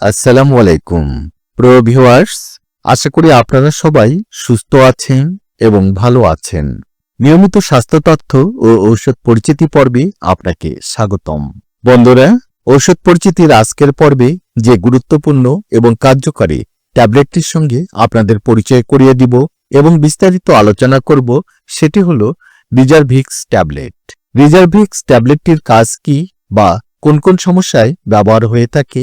আসসালামু আলাইকুম। প্রিয় ভিউয়ার্স, আশা করি আপনারা সবাই সুস্থ আছেন এবং ভালো আছেন। নিয়মিত স্বাস্থ্য তথ্য ও ঔষধ পরিচিতি পর্বে আপনাকে স্বাগতম। বন্ধুরা, ঔষধ পরিচিতির আজকের পর্বে যে গুরুত্বপূর্ণ এবং কার্যকরী ট্যাবলেটটির সঙ্গে আপনাদের পরিচয় করিয়ে দিব এবং বিস্তারিত আলোচনা করব, সেটি হল রিজার্ভিক্স ট্যাবলেট। রিজার্ভিক্স ট্যাবলেটটির কাজ কি বা কোন কোন সমস্যায় ব্যবহার হয়ে থাকে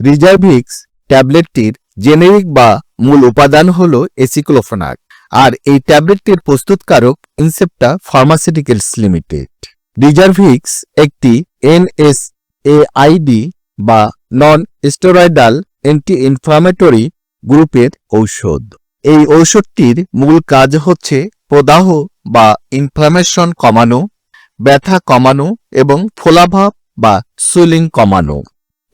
রিজার্ভিক্স ট্যাবলেটটির জেনেরিক বা মূল উপাদান হল এসিক্লোফেনাক আর এই ট্যাবলেটটির প্রস্তুতকারক ইনসেপ্টা ফার্মাসিউটিক্যালস লিমিটেড রিজার্ভিক্স একটি এনএস এআইডি বা নন স্টেরয়েডাল অ্যান্টি ইনফ্লামেটরি গ্রুপের ঔষধ। এই ঔষধটির মূল কাজ হচ্ছে প্রদাহ বা ইনফ্লামেশন কমানো, ব্যথা কমানো এবং ফোলাভাব বা সুইলিং কমানো।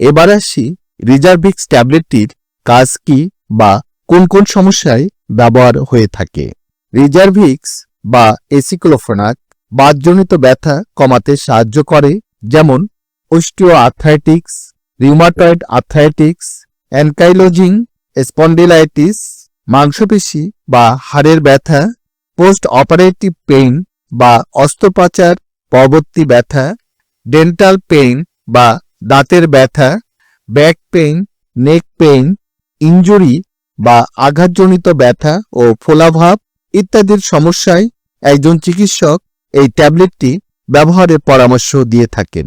এবার আসি রিজার্ভিক্স ট্যাবলেটটির কাজ কি বা কোন কোন সমস্যায় ব্যবহার হয়ে থাকে? রিজার্ভিক্স বা এসিক্লোফেনাক বাতজনিত ব্যথা কমাতে সাহায্য করে, যেমন osteoarthritis rheumatoid arthritis ankylosing spondylitis মাংসপেশি বা হাড়ের ব্যথা পোস্ট অপারেটিভ পেইন বা অস্ত্রোপচার, পরবর্তী ব্যথা ডেন্টাল পেইন বা দাঁতের ব্যথা back pain neck pain injury বা আঘাতজনিত ব্যথা ও ফোলাভাব ইত্যাদির সমস্যায় একজন চিকিৎসক এই ট্যাবলেটটি ব্যবহারের পরামর্শ দিয়ে থাকেন।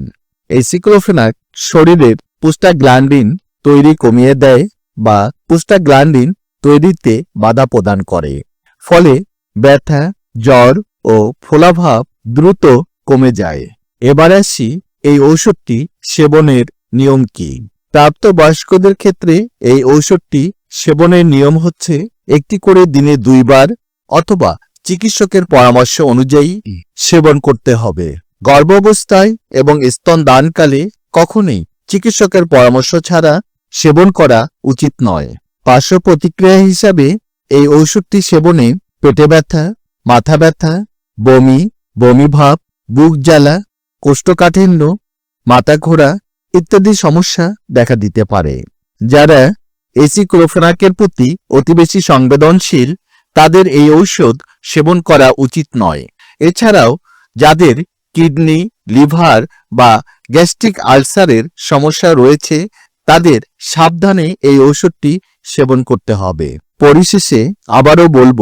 এই সিক্লোফেনাক শরীরের পুস্টাগ্ল্যান্ডিন তৈরি কমিয়ে দেয় বা পুস্টাগ্ল্যান্ডিন তৈরিতে বাধা প্রদান করে। ফলে ব্যথা, জ্বর ও ফোলাভাব দ্রুত কমে যায়। এবার আসি এই ঔষধটি সেবনের নিয়ম কি? প্রাপ্তবয়স্কদের ক্ষেত্রে এই ঔষধটি সেবনের নিয়ম হচ্ছে একটি করে দিনে দুইবার অথবা চিকিৎসকের পরামর্শ অনুযায়ী সেবন করতে হবে। গর্ভাবস্থায় এবং স্তন দানকালে কখনোই চিকিৎসকের পরামর্শ ছাড়া সেবন করা উচিত নয়। পার্শ্ব প্রতিক্রিয়া হিসাবে এই ঔষধটি সেবনে পেটে ব্যথা, মাথা ব্যথা, বমি বমি ভাব, বুক জ্বালা, কোষ্ঠকাঠিন্য, মাথা ঘোরা ইত্যাদি সমস্যা দেখা দিতে পারে। যারা এসিক্লোফেনাকের প্রতি অতি বেশি সংবেদনশীল, তাদের এই ঔষধ সেবন করা উচিত নয়। এছাড়াও, যাদের কিডনি, লিভার বা গ্যাস্ট্রিক আলসারের সমস্যা রয়েছে, তাদের সাবধানে এই ঔষধটি সেবন করতে হবে। পরিশেষে আবারও বলব,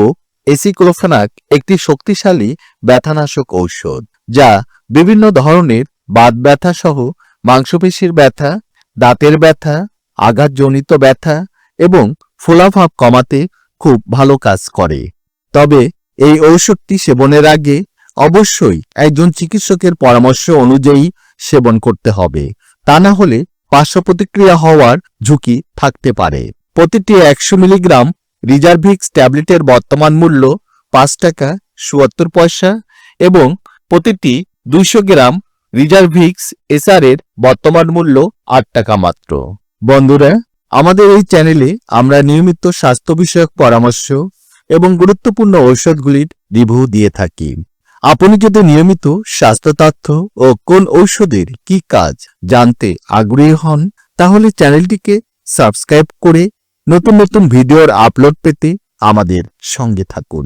এসিক্লোফেনাক একটি শক্তিশালী ব্যথানাশক ঔষধ, যা বিভিন্ন ধরনের বাত ব্যথা সহ মাংসপেশির ব্যথা, দাঁতের ব্যথা, আঘাতজনিত ব্যথা এবং ফোলাভাব কমাতে খুব ভালো কাজ করে। তবে এই ঔষধটি সেবনের আগে অবশ্যই একজন চিকিৎসকের পরামর্শ অনুযায়ী সেবন করতে হবে। তা না হলে পার্শ্ব প্রতিক্রিয়া হওয়ার ঝুঁকি থাকতে পারে। প্রতিটি একশো মিলিগ্রাম রিজার্ভিক্স ট্যাবলেটের বর্তমান মূল্য পাঁচ টাকা, চুয়াত্তর পয়সা এবং প্রতিটি দুইশো গ্রাম রিজার্ভিক্স এসআর এর বর্তমান মূল্য আট টাকা মাত্র। বন্ধুরা, আমাদের এই চ্যানেলে আমরা নিয়মিত স্বাস্থ্য বিষয়ক পরামর্শ এবং গুরুত্বপূর্ণ ঔষধগুলির রিভিউ দিয়ে থাকি। আপনি যদি নিয়মিত স্বাস্থ্য তথ্য ও কোন ঔষধের কি কাজ জানতে আগ্রহী হন, তাহলে চ্যানেলটিকে সাবস্ক্রাইব করে নতুন নতুন ভিডিওর আপলোড পেতে আমাদের সঙ্গে থাকুন।